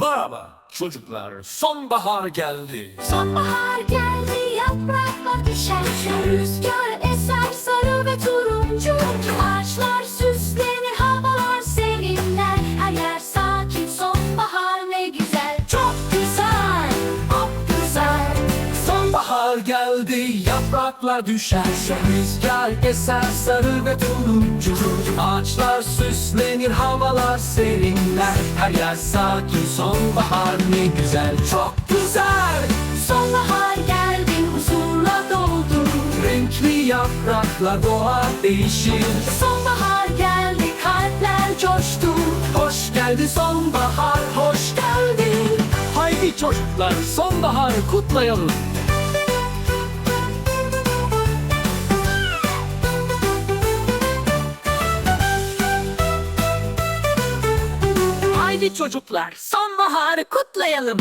Merhaba çocuklar, sonbahar geldi. Sonbahar geldi yapraklar düşer Rüzgar eser Sonbahar geldi, yapraklar düşer. Rüzgar eser sarı ve turuncu. Ağaçlar süslenir, havalar serinler. Her yer sakin, sonbahar ne güzel, çok güzel. Sonbahar geldi huzurla doldu Renkli yapraklar doğar değişir. Sonbahar geldi kalpler coştu Hoş geldi sonbahar, hoş geldi. Haydi çocuklar, sonbaharı kutlayalım. Haydi çocuklar. Sonbaharı kutlayalım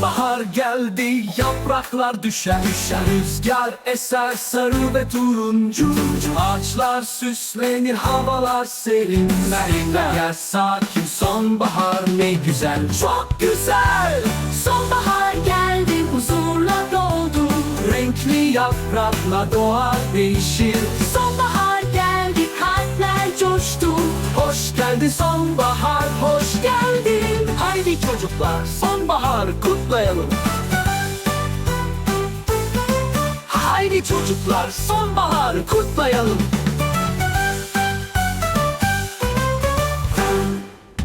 Sonbahar geldi, yapraklar düşer, düşer. Rüzgar eser sarı ve turuncu. Ağaçlar süslenir, havalar serinler. Yer sakin, sonbahar ne güzel, çok güzel. Sonbahar geldi huzurla doldu Renkli yapraklar doğar değişir. Sonbahar geldi kalpler coştu Hoş geldi sonbahar, çocuklar, sonbaharı kutlayalım. Haydi çocuklar, sonbaharı kutlayalım.